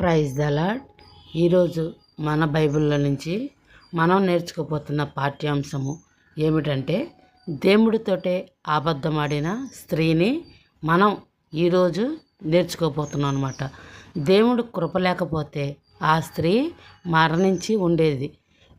Praise the Lord ఈరోజు మన బైబిల్లో నుంచి మనం నేర్చుకోపోతున్న పాఠ్యాంశము ఏమిటంటే దేవుడితోటే అబద్ధమాడిన స్త్రీని మనం ఈరోజు నేర్చుకోపోతున్నాం అనమాట దేవుడు కృప లేకపోతే ఆ స్త్రీ మరణించి ఉండేది.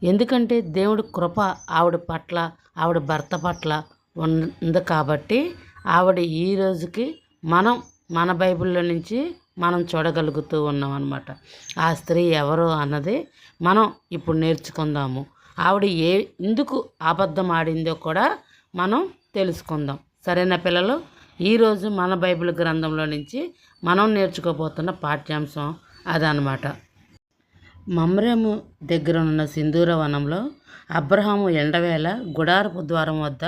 ఎందుకంటే దేవుడు కృప ఆవిడ పట్ల ఆవిడ భర్త పట్ల ఉంది కాబట్టి ఆవిడ ఈ రోజుకి మనం మన బైబిల్లో నుంచి మనం చూడగలుగుతూ ఉన్నాం అనమాట ఆ స్త్రీ ఎవరు అన్నది మనం ఇప్పుడు నేర్చుకుందాము. ఆవిడ ఏ ఎందుకు అబద్ధం ఆడిందో కూడా మనం తెలుసుకుందాం. సరేనా పిల్లలు? ఈరోజు మన బైబిల్ గ్రంథంలో నుంచి మనం నేర్చుకోబోతున్న పాఠ్యాంశం అదనమాట మమ్రేము దగ్గర ఉన్న సింధూర వనంలో అబ్రహాము ఎండవేళ గుడారపు ద్వారం వద్ద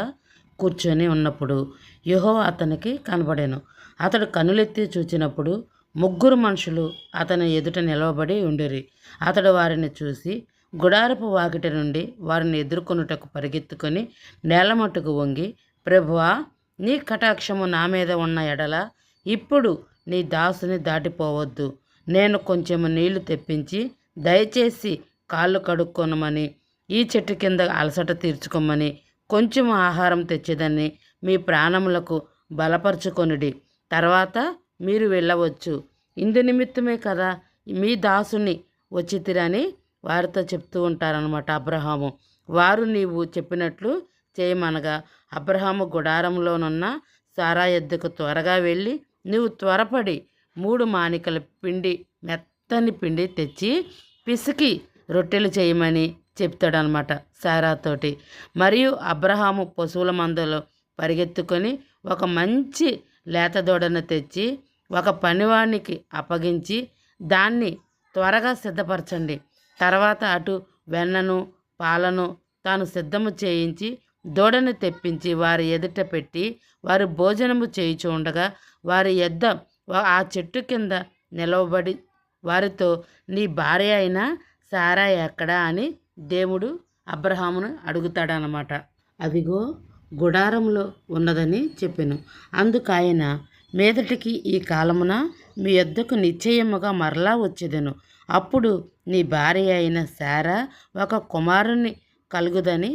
కూర్చొని ఉన్నప్పుడు యుహో అతనికి కనబడాను. అతడు కనులెత్తి చూచినప్పుడు ముగ్గురు మనుషులు అతని ఎదుట నిలవబడి ఉండిరి. అతడు వారిని చూసి గుడారపు వాకిటి నుండి వారిని ఎదుర్కొనుటకు పరిగెత్తుకొని నేలమట్టుకు వంగి ప్రభువా నీ కటాక్షము నా మీద ఉన్న ఎడల ఇప్పుడు నీ దాసుని దాటిపోవద్దు. నేను కొంచెము నీళ్ళు తెప్పించి దయచేసి కాళ్ళు కడుక్కొనమని ఈ చెట్టు కింద అలసట తీర్చుకోమని కొంచెం ఆహారం తెచ్చేదని మీ ప్రాణములకు బలపరుచుకొనిడి. తర్వాత మీరు వెళ్ళవచ్చు. ఇందు నిమిత్తమే కదా మీ దాసుని వచ్చితిరని వారితో చెప్తూ ఉంటారనమాట అబ్రహాము. వారు నీవు చెప్పినట్లు చేయమనగా అబ్రహాము గుడారంలోనున్న సారా ఎద్దుకు త్వరగా వెళ్ళి నువ్వు త్వరపడి మూడు మానికల పిండి మెత్తని పిండి తెచ్చి పిసికి రొట్టెలు చేయమని చెప్తాడనమాట సారాతోటి మరియు అబ్రహాము పశువుల మందలో పరిగెత్తుకొని ఒక మంచి లేత దూడను తెచ్చి ఒక పనివానికి అప్పగించి దాన్ని త్వరగా సిద్ధపరచండి. తర్వాత అటు వెన్నను పాలను తాను సిద్ధము చేయించి దూడను తెప్పించి వారి ఎదుట పెట్టి వారు భోజనము చేయుచు ఉండగా వారి ఎద్ద ఆ చెట్టు కింద నిలవబడి వారితో నీ భార్య అయిన సారా ఎక్కడా? అని దేవుడు అబ్రహామును అడుగుతాడనమాట అదిగో గుడారంలో ఉన్నదని చెప్పాను. అందుకు ఆయన మీదటికి ఈ కాలమున మీ యొద్దకు నిశ్చయముగా మరలా వచ్చేదను. అప్పుడు నీ భార్య అయిన శారా ఒక కుమారుని కలుగుదని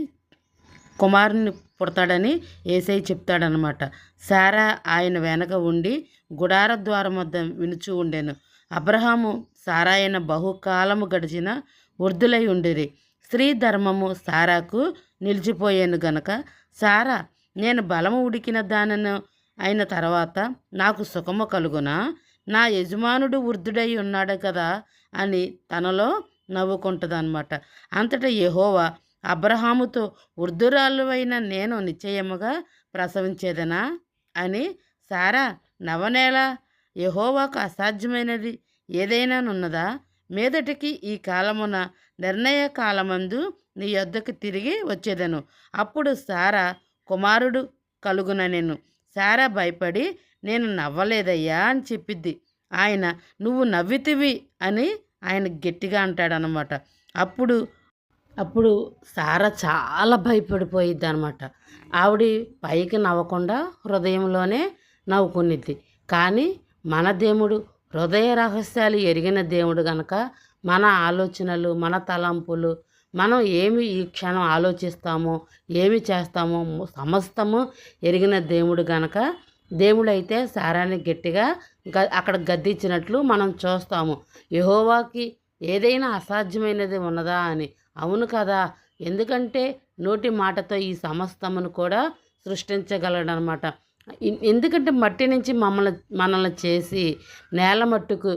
కుమారుని పుడతాడని ఏసై చెప్తాడనమాట శారా ఆయన వెనక ఉండి గుడార ద్వారం వద్ద వినుచూ ఉండెను. అబ్రహాము సారాయన బహుకాలము గడిచిన వృద్ధులై ఉండిరి. స్త్రీ ధర్మము సారాకు నిలిచిపోయాను గనక సారా నేను బలము ఉడికిన దానను అయిన తర్వాత నాకు సుఖము కలుగునా? నా యజమానుడు వృద్ధుడై ఉన్నాడు కదా అని తనలో నవ్వుకుంటుందన్నమాట. అంతటా యహోవా అబ్రహాముతో వృద్ధురాలువైన నేను నిశ్చయముగా ప్రసవించేదనా? అని సారా నవనేల యహోవాకు అసాధ్యమైనది ఏదైనా ఉన్నదా మీదటికి ఈ కాలమున నిర్ణయ కాలమందు నీ యొద్దకు తిరిగి వచ్చేదను. అప్పుడు సారా కుమారుడు కలుగున నేను సారా భయపడి నేను నవ్వలేదయ్యా అని చెప్పిద్ది. ఆయన నువ్వు నవ్వితివి అని ఆయన గట్టిగా అంటాడనమాట. అప్పుడు అప్పుడు సారా చాలా భయపడిపోయిద్ది అనమాట ఆవిడ పైకి నవ్వకుండా హృదయంలోనే నవ్వుకునిద్ది. కానీ మన దేవుడు హృదయ రహస్యాలు ఎరిగిన దేవుడు గనక మన ఆలోచనలు మన తలంపులు మనం ఏమి ఈ క్షణం ఆలోచిస్తామో ఏమి చేస్తామో సమస్తము ఎరిగిన దేవుడు గనక దేవుడైతే సారాన్ని గట్టిగా గ అక్కడ గద్దించినట్లు మనం చూస్తాము. యహోవాకి ఏదైనా అసాధ్యమైనది ఉన్నదా అని. అవును కదా ఎందుకంటే నోటి మాటతో ఈ సమస్తమును కూడా సృష్టించగలడనమాట. ఎందుకంటే మట్టి నుంచి మమ్మల్ని మనల్ని చేసి నేల మట్టుకు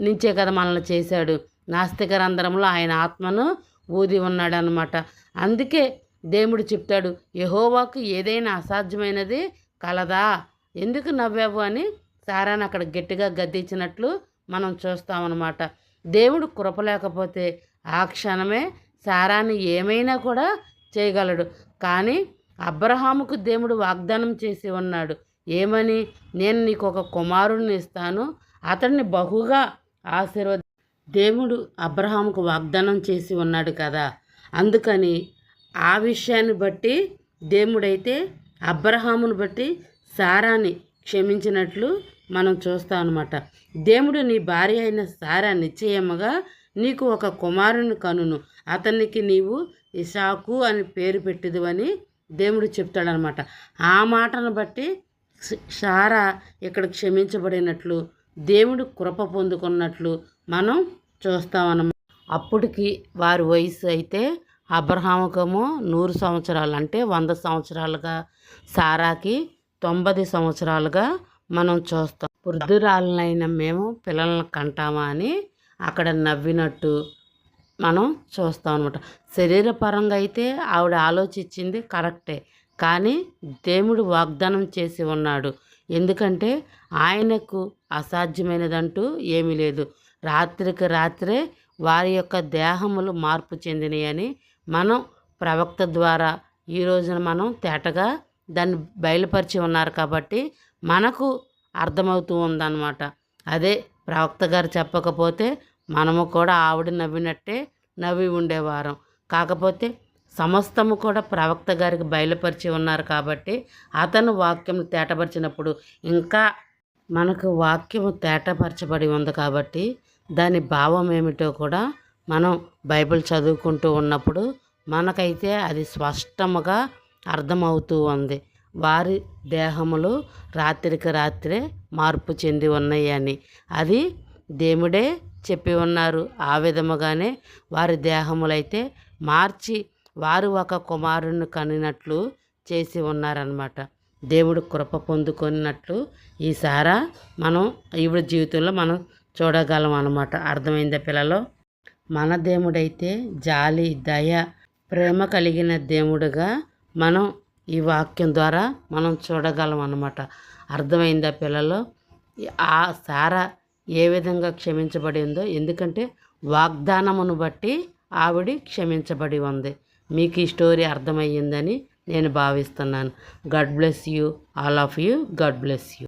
నుంచే కదా మనల్ని చేశాడు. నాస్తిక రంధ్రంలో ఆయన ఆత్మను ఊది ఉన్నాడనమాట. అందుకే దేవుడు చెప్తాడు యహోవాకు ఏదైనా అసాధ్యమైనది కలదా. ఎందుకు నవ్వావు? అని సారాన్ని అక్కడ గట్టిగా గద్దించినట్లు మనం చూస్తామన్నమాట దేవుడు కృప లేకపోతే ఆ క్షణమే సారాన్ని ఏమైనా కూడా చేయగలడు. కానీ అబ్రహాముకు దేవుడు వాగ్దానం చేసి ఉన్నాడు ఏమని? నేను నీకు ఒక కుమారుణ్ణి ఇస్తాను. అతన్ని బహుగా ఆశీర్వద దేవుడు అబ్రహాముకు వాగ్దానం చేసి ఉన్నాడు కదా. అందుకని ఆ విషయాన్ని బట్టి దేవుడైతే అబ్రహామును బట్టి సారాని క్షమించినట్లు మనం చూస్తాం అనమాట దేవుడు నీ భార్య అయిన సారా నిశ్చయముగా నీకు ఒక కుమారుని కనును. అతనికి నీవు ఇషాకు అని పేరు పెట్టిదివని దేవుడు చెప్తాడనమాట ఆ మాటను బట్టి సారా ఇక్కడ క్షమించబడినట్లు దేవుడు కృప పొందుకున్నట్లు మనం చూస్తామన్నమాట. అప్పటికి వారి వయసు అయితే అబ్రహాముకము నూరు సంవత్సరాలు అంటే వంద సంవత్సరాలుగా సారాకి తొంభై సంవత్సరాలుగా మనం చూస్తాం. వృద్ధురాలనైన మేము పిల్లల్ని కంటామా అని అక్కడ నవ్వినట్టు మనం చూస్తాం అనమాట శరీరపరంగా అయితే ఆవిడ ఆలోచించింది కరెక్టే. కానీ దేవుడు వాగ్దానం చేసి ఉన్నాడు. ఎందుకంటే ఆయనకు అసాధ్యమైనదంటూ ఏమీ లేదు. రాత్రికి రాత్రే వారి యొక్క దేహములు మార్పు చెందినాయని మనం ప్రవక్త ద్వారా ఈ రోజున మనం తేటగా దాన్ని బయలుపరిచి ఉన్నారు కాబట్టి మనకు అర్థమవుతూ ఉందన్నమాట. అదే ప్రవక్త గారు చెప్పకపోతే మనము కూడా ఆవిడ నవ్వినట్టే నవ్వి ఉండేవారం. కాకపోతే సమస్తము కూడా ప్రవక్త గారికి బయలుపరిచి ఉన్నారు కాబట్టి అతను వాక్యం తేటపరిచినప్పుడు ఇంకా మనకు వాక్యము తేటపరచబడి ఉంది కాబట్టి దాని భావం ఏమిటో కూడా మనం బైబిల్ చదువుకుంటూ ఉన్నప్పుడు మనకైతే అది స్పష్టముగా అర్థమవుతూ ఉంది. వారి దేహములు రాత్రికి రాత్రే మార్పు చెంది ఉన్నాయని అది దేవుడే చెప్పి ఉన్నారు. ఆ విధముగానే వారి దేహములైతే మార్చి వారు ఒక కుమారుని కనినట్లు చేసి ఉన్నారనమాట దేవుడు కృప పొందుకున్నట్లు ఈ మనం ఈవిడ జీవితంలో మనం చూడగలం అనమాట అర్థమైందా పిల్లలు? మన దేవుడైతే జాలి దయ ప్రేమ కలిగిన దేవుడుగా మనం ఈ వాక్యం ద్వారా మనం చూడగలం అన్నమాట. అర్థమైందా పిల్లలు? ఆ సారా ఏ విధంగా క్షమించబడిందో ఎందుకంటే వాగ్దానమును బట్టి ఆవిడ క్షమించబడి ఉంది. మీకు ఈ స్టోరీ అర్థమయ్యిందని నేను భావిస్తున్నాను. God bless you all of you God bless you